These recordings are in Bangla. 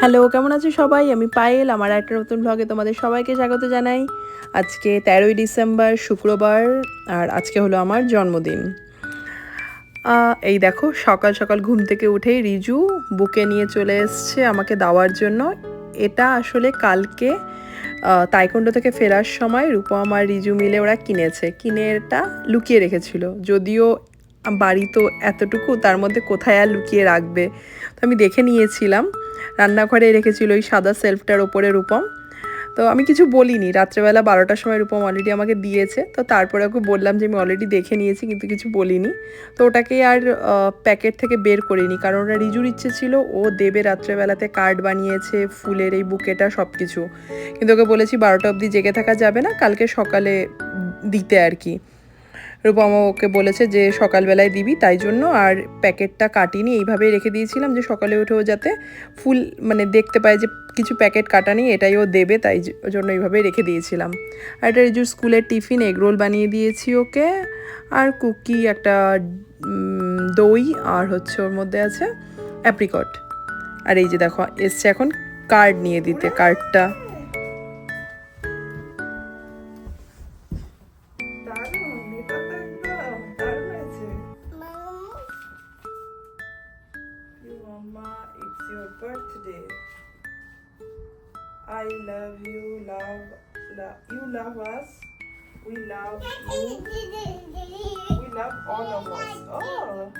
হ্যালো কেমন আছো সবাই? আমি পায়েল আমার একটা নতুন ব্লগে তোমাদের সবাইকে স্বাগত জানাই। আজকে তেরোই ডিসেম্বর শুক্রবার আর আজকে হলো আমার জন্মদিন। এই দেখো সকাল সকাল ঘুম থেকে উঠেই রিজু বুকে নিয়ে চলে এসছে আমাকে দেওয়ার জন্য। এটা আসলে কালকে আহ, তাইকন্ডো থেকে ফেরার সময় রূপম আর রিজু মিলে ওরা কিনেছে। কিনে এটা লুকিয়ে রেখেছিল। যদিও বাড়ি তো এতটুকু তার মধ্যে কোথায় আর লুকিয়ে রাখবে? তো আমি দেখে নিয়েছিলাম। রান্নাঘরে রেখেছিল ওই সাদা সেলফটার ওপরে রূপম। তো আমি কিছু বলিনি। রাত্রেবেলা বারোটার সময় রূপম অলরেডি আমাকে দিয়েছে। তো তারপরে ওকে বললাম যে, আমি অলরেডি দেখে নিয়েছি, কিন্তু কিছু বলিনি। তো ওটাকে আর প্যাকেট থেকে বের করিনি। কারণ ওটা রিজুর ইচ্ছে ছিল। ও দেবে রাত্রেবেলাতে কার্ড বানিয়েছে, ফুলের এই বুকেটা সব কিছু কিন্তু ওকে বলেছি, বারোটা অবধি জেগে থাকা যাবে না। কালকে সকালে দিতে আর কি। রূপমা ওকে বলেছে যে সকালবেলায় দিবি, তাই জন্য আর প্যাকেটটা কাটিনি। এইভাবেই রেখে দিয়েছিলাম যে সকালে উঠেও যাতে ফুল মানে দেখতে পায় যে কিছু প্যাকেট কাটা এটাই ও দেবে, তাই জন্য এইভাবেই রেখে দিয়েছিলাম। আর এটা রিজুর স্কুলের টিফিন এগরোল বানিয়ে দিয়েছি ওকে। আর কুকি একটা দই, আর হচ্ছে ওর মধ্যে আছে অ্যাপ্রিকট। আর এই যে দেখো, এসছে এখন কার্ড নিয়ে দিতে, কার্ডটা। love, you love us. We love you. We love all of us. Oh,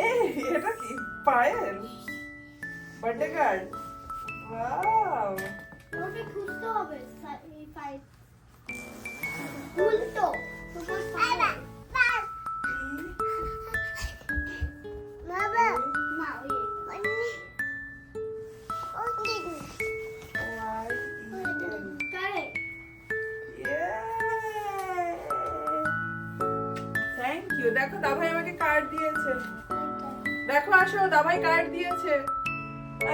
এই এটা কি Payel birthday card wow okay খুলতে হবে সা- এই ফাইল খুলতো দেখো দাভাই আমাকে কার্ড দিয়েছে। দেখো, আসো, দাভাই কার্ড দিয়েছে।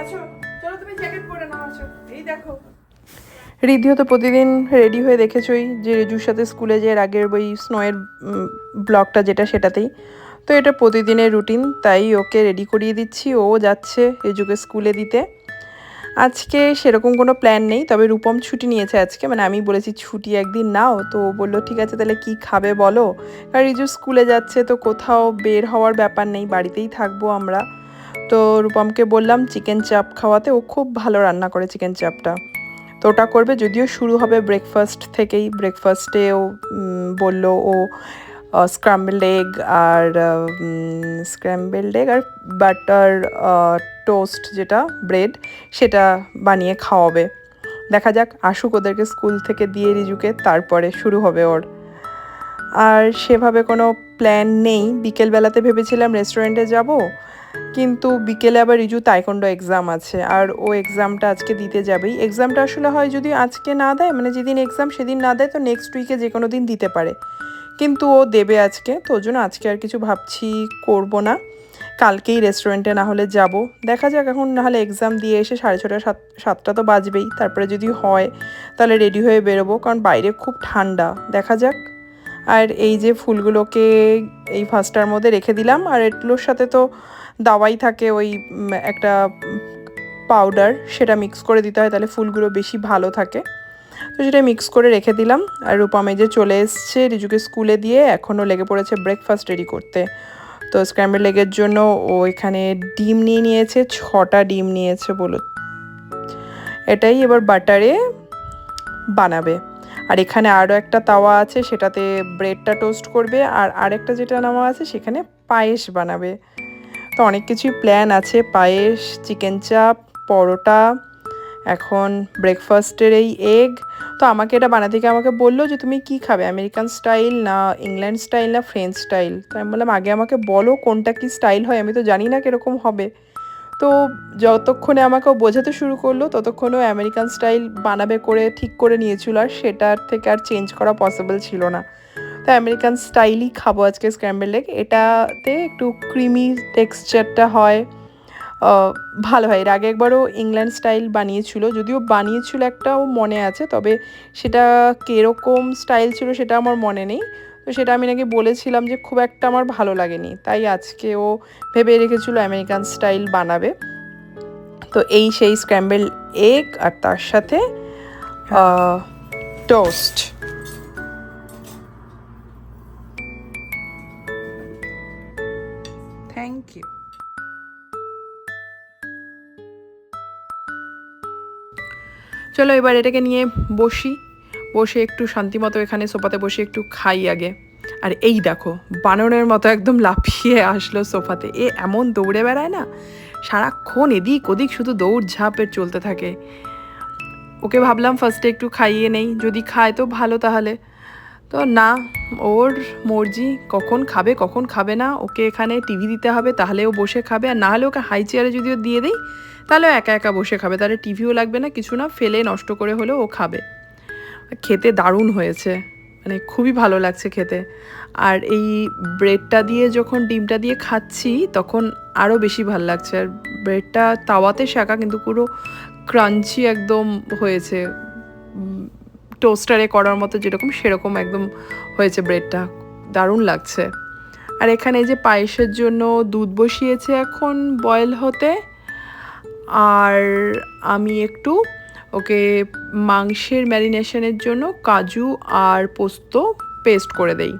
আছো, চলো তুমি জ্যাকেট পরে নাও, আছো। এই দেখো। তো প্রতিদিন রেডি হয়ে দেখেছই যে রেজুর সাথে স্কুলে যে আগের ওই স্নোয়ের ব্লগটা যেটা সেটাতেই। তো এটা প্রতিদিনের রুটিন তাই ওকে রেডি করিয়ে দিচ্ছি। ও যাচ্ছে রেজুকে স্কুলে দিতে। আজকে সেরকম কোনো প্ল্যান নেই, তবে রূপম ছুটি নিয়েছে আজকে মানে আমি বলেছি ছুটি একদিন নাও, তো বলল, ঠিক আছে, তাহলে কি খাবে বলো? কারণ রিজু স্কুলে যাচ্ছে, তো কোথাও বের হওয়ার ব্যাপার নেই, বাড়িতেই থাকব আমরা। তো রূপমকে বললাম, চিকেন চাপ খাওয়াতে ও খুব ভালো রান্না করে চিকেন চাপটা। তো ওটা করবে, যদিও শুরু হবে ব্রেকফাস্ট থেকেই ব্রেকফাস্টে ও বলল ও স্ক্রাম্বলড এগ আর স্ক্র্যাম্বলড এগ আর বাটার টোস্ট যেটা ব্রেড সেটা বানিয়ে খাওয়াবে। দেখা যাক, আসুক ওদেরকে স্কুল থেকে দিয়ে রিজুকে, তারপরে শুরু হবে ওর। আর সেভাবে কোনো প্ল্যান নেই। বিকেলবেলাতে ভেবেছিলাম রেস্টুরেন্টে যাব, কিন্তু বিকেলে আবার রিজু তাইকন্ডো এক্সাম আছে, আর ও এক্সামটা আজকে দিতে যাবেই। এক্সামটা আসলে হয় যদি আজকে না দেয় মানে যেদিন এক্সাম সেদিন না দেয়, তো নেক্সট উইকে যে কোনো দিন দিতে পারে। কিন্তু ও দেবে আজকে, তো জন্য আজকে আর কিছু ভাবছি করব না। কালকেই রেস্টুরেন্টে না হলে যাব। দেখা যাক, এখন না হলে এক্সাম দিয়ে এসে সাড়ে ছটা, সাত, সাতটা তো বাজবেই। তারপরে যদি হয়, তাহলে রেডি হয়ে বেরোবো, কারণ বাইরে খুব ঠান্ডা। দেখা যাক। আর এই যে ফুলগুলোকে এই ফার্স্টটার মধ্যে রেখে দিলাম, আর এগুলোর সাথে তো দাওয়াই থাকে ওই একটা পাউডার সেটা মিক্স করে দিতে হয়, তাহলে ফুলগুলো বেশি ভালো থাকে। তো সেটা মিক্স করে রেখে দিলাম। আর রূপা মেজে চলে এসছে রিজুকে স্কুলে দিয়ে, এখনও লেগে পড়েছে ব্রেকফাস্ট রেডি করতে। তো স্ক্র্যাম্বল লেগের জন্য ও এখানে ডিম নিয়ে নিয়েছে, ছটা ডিম নিয়েছে বলো। এটাই এবার বাটারে বানাবে। আর এখানে আরও একটা তাওয়া আছে, সেটাতে ব্রেডটা টোস্ট করবে। আর আরেকটা যেটা নামা আছে, সেখানে পায়েস বানাবে। তো অনেক কিছুই প্ল্যান আছে, পায়েস চিকেন চাপ পরোটা এখন ব্রেকফাস্টের এই এগ তো আমাকে এটা বানাতে গিয়ে আমাকে বলল যে, তুমি কি খাবে? আমেরিকান স্টাইল না ইংল্যান্ড স্টাইল না ফ্রেঞ্চ স্টাইল তো আমি বললাম, আগে আমাকে বলো কোনটা কি স্টাইল হয়, আমি তো জানি না কীরকম হবে। তো যতক্ষণে আমাকে বোঝাতে শুরু করল, ততক্ষণে ও আমেরিকান স্টাইল বানাবে করে, ঠিক করে নিয়েছিল, আর সেটার থেকে আর চেঞ্জ করা পসিবল ছিল না। তো আমেরিকান স্টাইলই খাব আজকে স্ক্র্যাম্বল এগ এটাতে একটু ক্রিমি টেক্সচারটা হয়। ভালো হয়। এর আগে একবারও ইংল্যান্ড স্টাইল বানিয়েছিল, যদিও বানিয়েছিল একটাও মনে আছে, তবে সেটা কীরকম স্টাইল ছিল সেটা আমার মনে নেই। তো সেটা আমি নাকি বলেছিলাম যে খুব একটা আমার ভালো লাগেনি, তাই আজকে ও ভেবে রেখেছিল আমেরিকান স্টাইল বানাবে। তো এই সেই স্ক্র্যাম্বেল এগ আর তার সাথে টোস্ট থ্যাংক ইউ চলো এবার এটাকে নিয়ে বসি। বসে একটু শান্তিমতো এখানে সোফাতে বসে একটু খাই আগে। আর এই দেখো, বানরের মতো একদম লাফিয়ে আসলো সোফাতে। এ এমন দৌড়ে বেড়ায় না, সারাক্ষণ এদিক ওদিক শুধু দৌড় ঝাঁপের চলতে থাকে। ওকে ভাবলাম ফার্স্টে একটু খাইয়ে নেই, যদি খায় তো ভালো তাহলে। তো না, ওর মর্জি কখন খাবে কখন খাবে না, ওকে এখানে টিভি দিতে হবে, তাহলে ও বসে খাবে, আর না হলে ওকে হাই চেয়ারে যদি ও দিয়ে দিই, তাহলে একা একা বসে খাবে, তাহলে টিভিও লাগবে না, কিছু না, ফেলে নষ্ট করে হলেও ও খাবে। খেতে দারুণ হয়েছে মানে খুবই ভালো লাগছে খেতে। আর এই ব্রেডটা দিয়ে যখন ডিমটা দিয়ে খাচ্ছি, তখন আরও বেশি ভালো লাগছে, আর ব্রেডটা তাওয়াতে শাঁকা কিন্তু পুরো ক্রাঞ্চি একদম হয়েছে। টোস্টারে করার মতো যেরকম, সেরকম একদম হয়েছে ব্রেডটা। দারুণ লাগছে। আর এখানে যে পায়েসের জন্য দুধ বসিয়েছে এখন বয়েল হতে। আর আমি একটু ওকে মাংসের ম্যারিনেশনের জন্য কাজু আর পোস্ত পেস্ট করে দেই।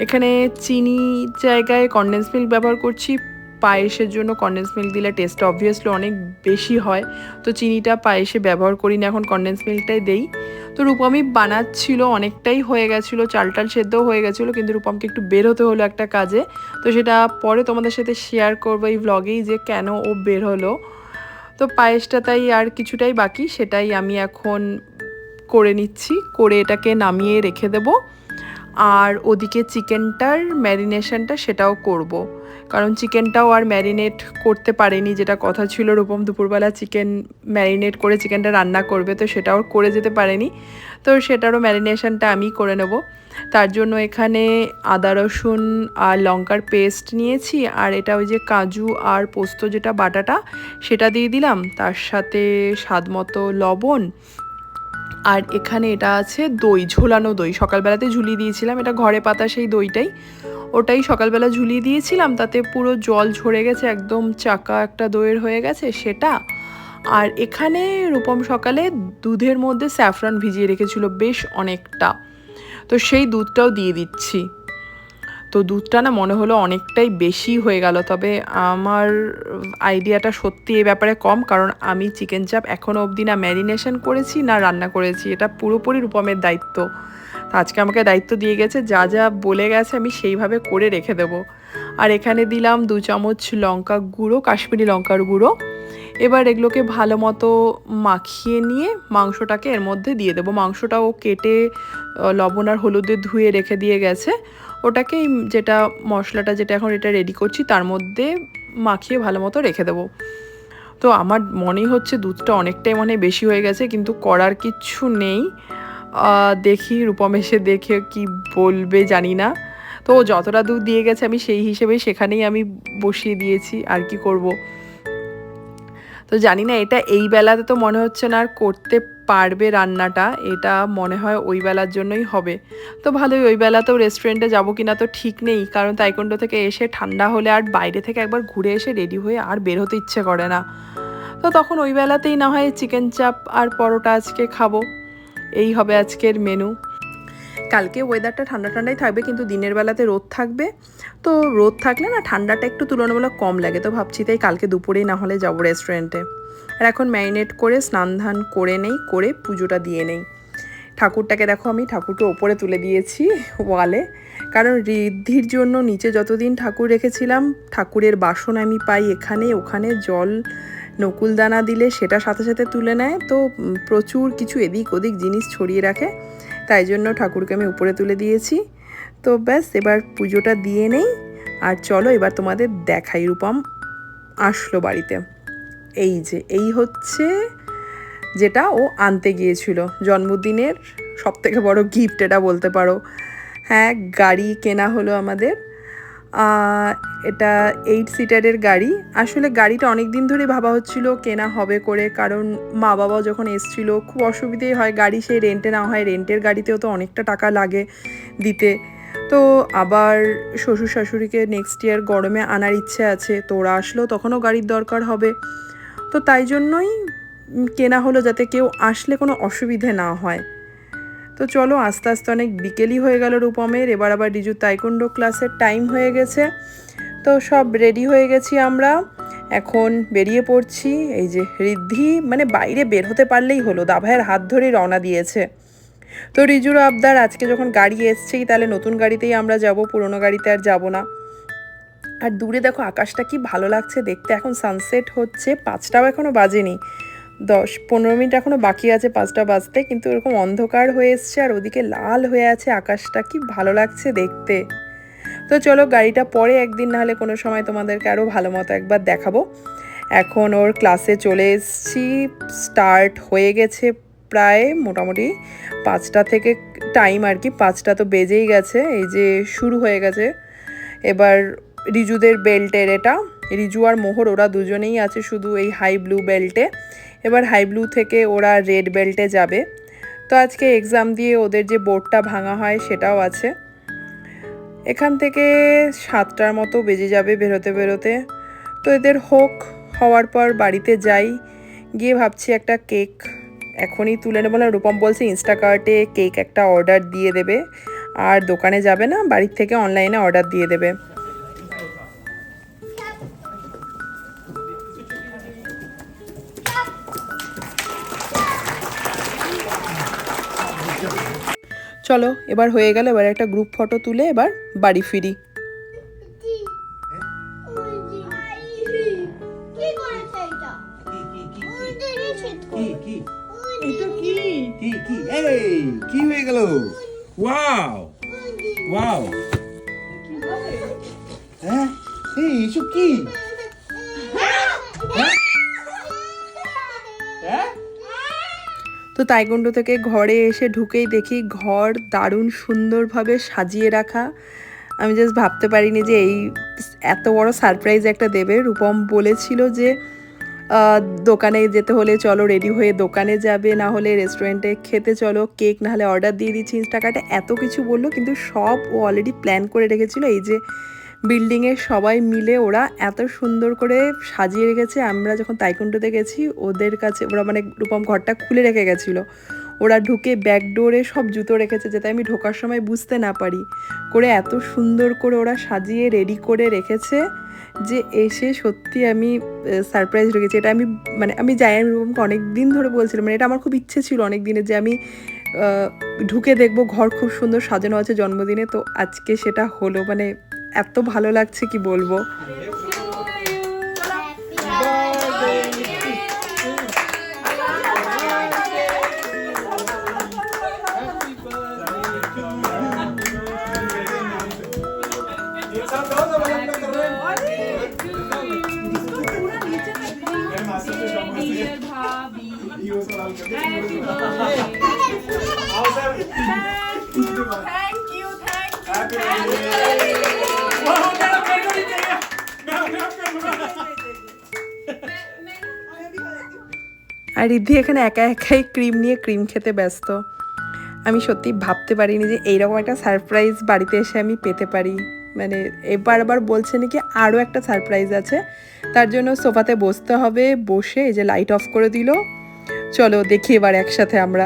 এখানে চিনি জায়গায় কনডেন্স মিল্ক ব্যবহার করছি পায়েসের জন্য কনডেন্স মিল্ক দিলে টেস্টটা অবভিয়াসলি অনেক বেশি হয়। তো চিনিটা পায়েসে ব্যবহার করি না এখন কনডেন্স মিল্কটাই দেই। তো রূপমই বানাচ্ছিল, অনেকটাই হয়ে গেছিল চাল টাল সেদ্ধও হয়ে গেছিল, কিন্তু রূপমকে একটু বের হতে হলো একটা কাজে। তো সেটা পরে তোমাদের সাথে শেয়ার করব এই ভ্লগেই যে কেন ও বের হলো। তো পায়েসটা তাই আর কিছুটাই বাকি, সেটাই আমি এখন করে নিচ্ছি, করে এটাকে নামিয়ে রেখে দেব। আর ওদিকে চিকেনটার ম্যারিনেশনটা সেটাও করব। কারণ চিকেনটাও আর ম্যারিনেট করতে পারেনি, যেটা কথা ছিল রূপম দুপুরবেলা চিকেন ম্যারিনেট করে চিকেনটা রান্না করবে, তো সেটাও করে যেতে পারেনি। তো সেটারও ম্যারিনেশনটা আমি করে নেব। তার জন্য এখানে আদা, রসুন আর লঙ্কার পেস্ট নিয়েছি, আর এটা ওই যে কাজু আর পোস্ত যেটা বাটাটা, সেটা দিয়ে দিলাম। তার সাথে স্বাদ মতো লবণ আর এখানে এটা আছে দই, ঝোলানো দই। সকালবেলাতে ঝুলিয়ে দিয়েছিলাম, এটা ঘরে পাতা সেই দইটাই। ওটাই সকালবেলা ঝুলিয়ে দিয়েছিলাম, তাতে পুরো জল ঝরে গেছে, একদম চাকা একটা দইয়ের হয়ে গেছে সেটা। আর এখানে রূপম সকালে দুধের মধ্যে স্যাফরান ভিজিয়ে রেখেছিল বেশ অনেকটা। তো সেই দুধটাও দিয়ে দিচ্ছি। তো দুধটা না মনে হলো অনেকটাই বেশি হয়ে গেল, তবে আমার আইডিয়াটা সত্যি এ ব্যাপারে কম, কারণ আমি চিকেন চাপ এখনও অবধি না ম্যারিনেশন করেছি, না রান্না করেছি, এটা পুরোপুরি রূপমের দায়িত্ব। আজকে আমাকে দায়িত্ব দিয়ে গেছে, যা যা বলে গেছে আমি সেইভাবে করে রেখে দেবো। আর এখানে দিলাম দু চামচ লঙ্কা গুঁড়ো, কাশ্মীরি লঙ্কার গুঁড়ো। এবার এগুলোকে ভালো মতো মাখিয়ে নিয়ে মাংসটাকে এর মধ্যে দিয়ে দেবো। মাংসটাও কেটে লবণ আর হলুদে ধুয়ে রেখে দিয়ে গেছে। ওটাকে যেটা মশলাটা যেটা এখন এটা রেডি করছি, তার মধ্যে মাখিয়ে ভালো মতো রেখে দেবো। তো আমার মনেই হচ্ছে দুধটা অনেকটাই মনে বেশি হয়ে গেছে, কিন্তু করার কিচ্ছু নেই। দেখি রূপম এসে দেখে কি বলবে, জানি না। তো যতটা দুধ দিয়ে গেছে আমি সেই হিসেবে সেখানেই আমি বসিয়ে দিয়েছি, আর কি করব। তো জানি না, এটা এই বেলাতে তো মনে হচ্ছে না আর করতে পারবে রান্নাটা, এটা মনে হয় ওই বেলার জন্যই হবে। তো ভালোই, ওই বেলাতেও রেস্টুরেন্টে যাব কিনা তো ঠিক নেই, কারণ তাইকন্ড থেকে এসে ঠান্ডা হলে আর বাইরে থেকে একবার ঘুরে এসে রেডি হয়ে আর বের হতে ইচ্ছে করে না। তো তখন ওই বেলাতেই না হয় চিকেন চাপ আর পরোটা আজকে খাব। এই হবে আজকের মেনু কালকে ওয়েদারটা ঠান্ডা ঠান্ডাই থাকবে, কিন্তু দিনের বেলাতে রোদ থাকবে। তো রোদ থাকলে না ঠান্ডাটা একটু তুলনামূলক কম লাগে, তো ভাবছি তাই কালকে দুপুরেই না হলে যাব রেস্টুরেন্টে আর এখন ম্যারিনেট করে স্নান ধান করে নেই, করে পুজোটা দিয়ে নেই। ঠাকুরটাকে দেখো আমি ঠাকুরকে ওপরে তুলে দিয়েছি ওয়ালে কারণ ঋদ্ধির জন্য নিচে যতদিন ঠাকুর রেখেছিলাম, ঠাকুরের বাসন আমি পাই এখানে, ওখানে জল, নকুলদানা দিলে সেটা সাথে সাথে তুলে নেয়। তো প্রচুর কিছু এদিক ওদিক জিনিস ছড়িয়ে রাখে, তাই জন্য ঠাকুরকে আমি উপরে তুলে দিয়েছি। তো ব্যাস, এবার পুজোটা দিয়ে নেই। আর চলো এবার তোমাদের দেখাই, রূপম আসলো বাড়িতে। এই যে, এই হচ্ছে যেটা ও আনতে গিয়েছিল। জন্মদিনের সব থেকে বড় গিফট এটা বলতে পারো। হ্যাঁ গাড়ি কেনা হলো আমাদের। এটা এইট সিটারের গাড়ি। আসলে গাড়িটা অনেক দিন ধরে ভাবা হচ্ছিল কেনা হবে করে, কারণ মা বাবা যখন এসছিল, খুব অসুবিধেই হয় গাড়ি সেই রেন্টে না হয় রেন্টের গাড়িতেও তো অনেকটা টাকা লাগে দিতে। তো আবার শ্বশুর শাশুড়িকে নেক্সট ইয়ার গরমে আনার ইচ্ছে আছে, তো ওরা আসলেও তখনও গাড়ির দরকার হবে। তো তাই জন্যই কেনা হলো যাতে কেউ আসলে কোনো অসুবিধে না হয়। তো চলো আস্তে আস্তে অনেক বিকেলই হয়ে গেল রূপমের, এবার আবার রিজু তাইকুন্ডো ক্লাসের টাইম হয়ে গেছে। তো সব রেডি হয়ে গেছি আমরা। এখন বেরিয়ে পড়ছি, এই যে ঋদ্ধি মানে বাইরে বের হতে পারলেই হলো, দাভাইয়ের হাত ধরেই রওনা দিয়েছে। তো রিজুর আবদার, আজকে যখন গাড়ি এসছেই, তাহলে নতুন গাড়িতেই আমরা যাব, পুরনো গাড়িতে আর যাব না। আর দূরে দেখো আকাশটা কি ভালো লাগছে দেখতে, এখন সানসেট হচ্ছে, পাঁচটাও এখনও বাজেনি। দশ, পনেরো মিনিট এখনও বাকি আছে পাঁচটা বাজতে, কিন্তু এরকম অন্ধকার হয়ে এসছে আর ওদিকে লাল হয়ে আছে আকাশটা, কি ভালো লাগছে দেখতে। তো চলো গাড়িটা পরে একদিন নাহলে কোনো সময় তোমাদেরকে আরও ভালো মতো একবার দেখাবো। এখন ওর ক্লাসে চলে এসছি স্টার্ট হয়ে গেছে প্রায় মোটামুটি পাঁচটা থেকে টাইম আর কি, পাঁচটা তো বেজেই গেছে, এই যে শুরু হয়ে গেছে। এবার রিজুদের বেল্টের এটা, রিজু আর মোহর, ওরা দুজনেই আছে শুধু এই হাই ব্লু বেল্টে। এবার হাই ব্লু থেকে ওরা রেড বেল্টে যাবে। তো আজকে এক্সাম দিয়ে ওদের যে বোর্ডটা ভাঙা হয় সেটাও আছে। এখান থেকে সাতটার মতো বেজে যাবে বেরোতে বেরোতে। তো এদের হোক, হওয়ার পর বাড়িতে যাই, গিয়ে ভাবছি একটা কেক এখনই তুলে নেব না। রূপম বলছে ইনস্টাকার্টে কেক একটা অর্ডার দিয়ে দেবে। আর দোকানে যাবে না, বাড়ির থেকে অনলাইনে অর্ডার দিয়ে দেবে। চলো, এবার হয়ে গেল, এবার একটা গ্রুপ ফটো তুলে, এবার বাড়ি ফিরি। ওয়াও ওয়াও হ্যাঁ এই এসব কি তো তাইকুন্ডো থেকে ঘরে এসে ঢুকেই দেখি ঘর দারুণ সুন্দরভাবে সাজিয়ে রাখা। আমি জাস্ট ভাবতে পারিনি যে এই এত বড় সারপ্রাইজ একটা দেবে। রূপম বলেছিল যে দোকানে যেতে হলে চলো রেডি হয়ে দোকানে যাবে, না হলে রেস্টুরেন্টে খেতে চলো। কেক না হলে অর্ডার দিয়ে দিচ্ছি ইনস্টাকার্টে এত কিছু বলল, কিন্তু সব ও অলরেডি প্ল্যান করে রেখেছিল। এই যে বিল্ডিংয়ে সবাই মিলে ওরা এত সুন্দর করে সাজিয়ে রেখেছে। আমরা যখন তাইকুন্ডোতে গেছি, ওদের কাছে ওরা মানে রূপম ঘরটা খুলে রেখে গেছিল। ওরা ঢুকে ব্যাক ডোরে সব জুতো রেখেছে, যাতে আমি ঢোকার সময় বুঝতে না পারি। করে এত সুন্দর করে ওরা সাজিয়ে রেডি করে রেখেছে। যে এসে সত্যি আমি সারপ্রাইজ রেখেছি। এটা আমি মানে আমি যাই আমি রূপমকে অনেক দিন ধরে বলছিলাম মানে এটা আমার খুব ইচ্ছে ছিল অনেক দিনের যে আমি ঢুকে দেখব, ঘর খুব সুন্দর সাজানো আছে জন্মদিনে, তো আজকে সেটা হলো মানে এত ভালো লাগছে কি বলব? আর রিদ্ধি এখানে একা একাই ক্রিম নিয়ে ক্রিম খেতে ব্যস্ত। আমি সত্যি ভাবতে পারিনি যে এইরকম একটা সারপ্রাইজ বাড়িতে এসে আমি পেতে পারি। মানে এবার আবার বলছে নাকি আরও একটা সারপ্রাইজ আছে। তার জন্য সোফাতে বসতে হবে, বসে এই যে লাইট অফ করে দিল। চলো দেখি এবার একসাথে আমরা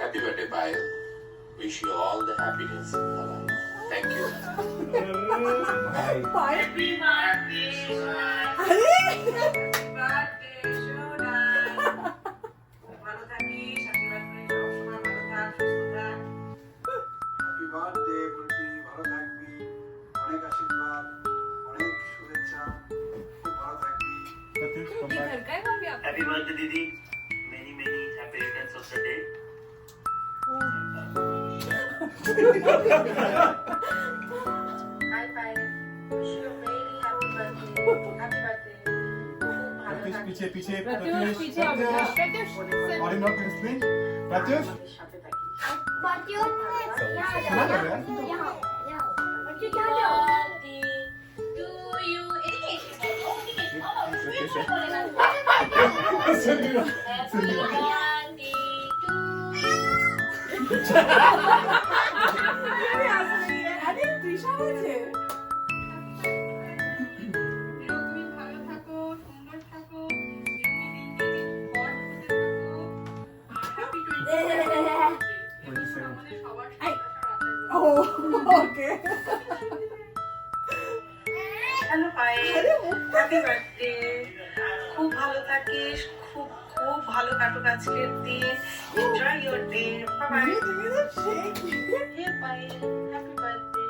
Happy birthday, Payal. Wish you all the happiness in your life. Thank you. Happy तर काय भाभी हॅपी बर्थडे दीदी many many happy returns of the day hi bye wish you many happy birthday happy birthday पीछे पीछे प्रत्युष पीछे प्रत्युष और not in screen Pratyush Pratyush यहां यहां यहां प्रत्युष यहां 对。happy okay hello happy birthday খুব ভালো থাকিস খুব খুব ভালো কাটুক আজকের দিন এনজয় ইওর ডে বাই তুমি তো সেই hey Payel happy birthday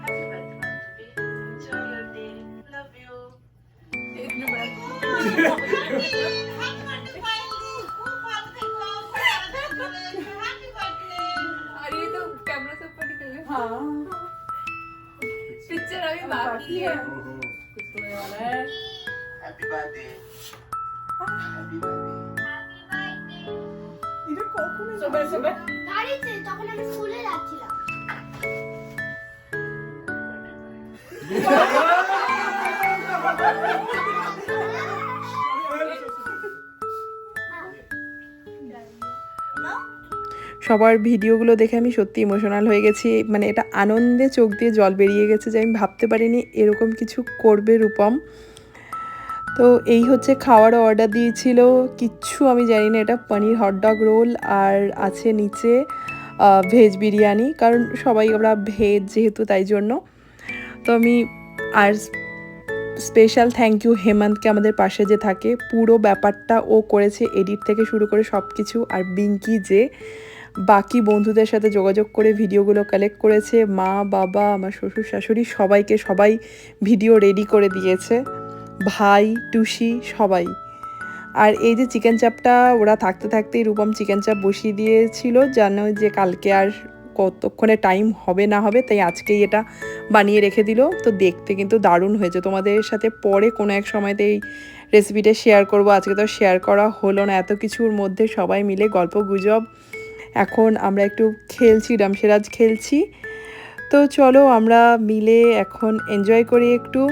happy birthday বান্ধবী enjoy your day love you और ये तो कैमरा से ऊपर निकल गया हाँ पिक्चर अभी बाकी है कुछ होने সবার ভিডিওগুলো দেখে আমি সত্যি ইমোশনাল হয়ে গেছি। মানে এটা আনন্দে চোখ দিয়ে জল বেরিয়ে গেছে যে আমি ভাবতে পারিনি এরকম কিছু করবে রূপম। তো এই হচ্ছে খাওয়ার অর্ডার দিয়েছিল। কিচ্ছু আমি জানি না এটা পনির হটডগ রোল আর আছে নিচে ভেজ বিরিয়ানি, কারণ সবাই আমরা ভেজ যেহেতু তাই জন্য। তো আমি আর স্পেশাল থ্যাংক ইউ হেমন্তকে আমাদের পাশে যে থাকে, পুরো ব্যাপারটা ও করেছে এডিট থেকে শুরু করে সব কিছু আর বিঙ্কি যে বাকি বন্ধুদের সাথে যোগাযোগ করে ভিডিওগুলো কালেক্ট করেছে, মা, বাবা, আমার শ্বশুর, শাশুড়ি, সবাইকে সবাই ভিডিও রেডি করে দিয়েছে। ভাই, টুসি, সবাই। আর এই যে চিকেন চাপটা ওরা থাকতে থাকতেই রূপম চিকেন চাপ বসিয়ে দিয়েছিল জানো যে কালকে আর কতক্ষণে টাইম হবে না হবে, তাই আজকেই এটা বানিয়ে রেখে দিল। তো দেখতে কিন্তু দারুণ হয়েছে। তোমাদের সাথে পরে কোনো এক সময়তে এই রেসিপিটা শেয়ার করব। আজকে তো শেয়ার করা হলো না। এত কিছুর মধ্যে সবাই মিলে গল্প গুজব। এখন আমরা একটু খেলছি ডামসেরাজ খেলছি। তো চলো আমরা মিলে এখন এনজয় করি একটু।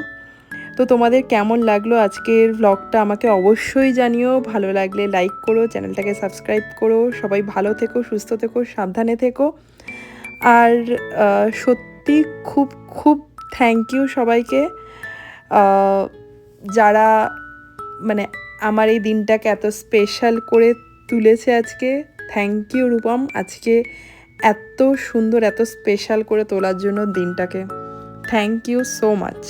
তো তোমাদের কেমন লাগল আজকের ব্লগটা আমাকে অবশ্যই জানিও। ভালো লাগলে লাইক করো, চ্যানেলটাকে সাবস্ক্রাইব করো। সবাই ভালো থেকো, সুস্থ থেকো, সাবধানে থেকো। আর সত্যি খুব খুব থ্যাংক ইউ সবাইকে। যারা মানে আমার এই দিনটাকে এত স্পেশাল করে তুলেছে আজকে থ্যাংক ইউ রূপম। আজকে এত সুন্দর, এত স্পেশাল করে তোলার জন্য দিনটাকে। Thank you so much